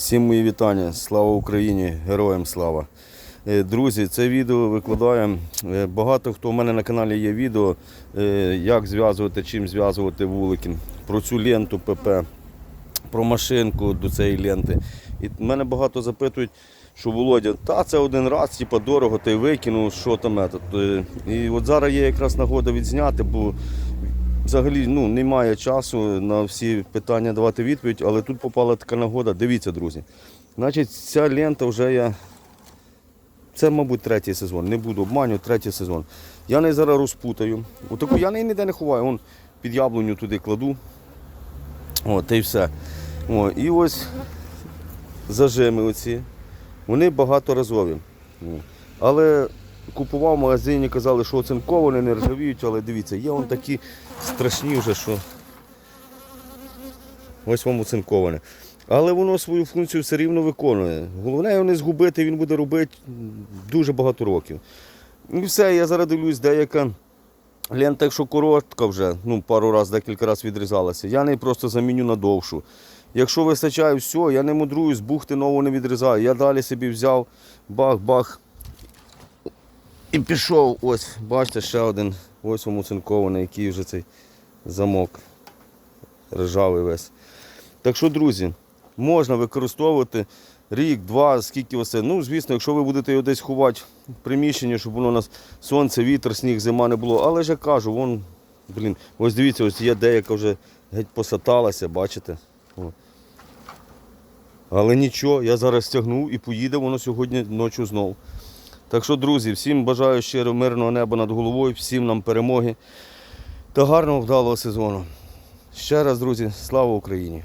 Всім мої вітання. Слава Україні! Героям слава! Е, Друзі, це відео викладаємо. Е, Багато хто у мене на каналі є відео, е, як зв'язувати, чим зв'язувати вулики, про цю ленту ПП, про машинку до цієї ленти. І мене багато запитують, що Володя, та це один раз, типа дорого, ти викинув, що там. етот». Е, І от зараз є якраз нагода відзняти, бо взагалі ну, немає часу на всі питання давати відповідь, але тут попала така нагода. Дивіться, друзі. Значить, ця лента вже я. Це, мабуть, третій сезон. Не буду обманювати, третій сезон. Я неї зараз розпутаю. Отаку я неї ніде не ховаю. Вон під яблуню туди кладу. О, та й все. О, і ось зажими оці. Вони багаторазові. Але купував в магазині, казали, що оцинковані, не ржавіють, але дивіться, є вон такі страшні вже, що ось вам оцинковане. Але воно свою функцію все рівно виконує. Головне його не згубити, він буде робити дуже багато років. І все, я зараз дивлюсь, деяка лента, якщо коротка вже, ну пару разів, декілька разів відрізалася, я неї просто заміню на довшу. Якщо вистачає все, я не мудрую, з бухти нову не відрізаю. Я далі собі взяв, бах-бах. І пішов, ось, бачите, ще один, ось вам який вже цей замок ржавий весь. Так що, друзі, можна використовувати рік, два, скільки оце. Ну, звісно, якщо ви будете його десь ховати в приміщенні, щоб воно у нас сонце, вітер, сніг, зима не було. Але ж я кажу, вон, блін, ось дивіться, ось є деяка вже геть посаталася, бачите? О. Але нічого, я зараз стягнув і поїде воно сьогодні ночі знов. Так що, друзі, всім бажаю щиро мирного неба над головою, всім нам перемоги та гарного вдалого сезону. Ще раз, друзі, слава Україні!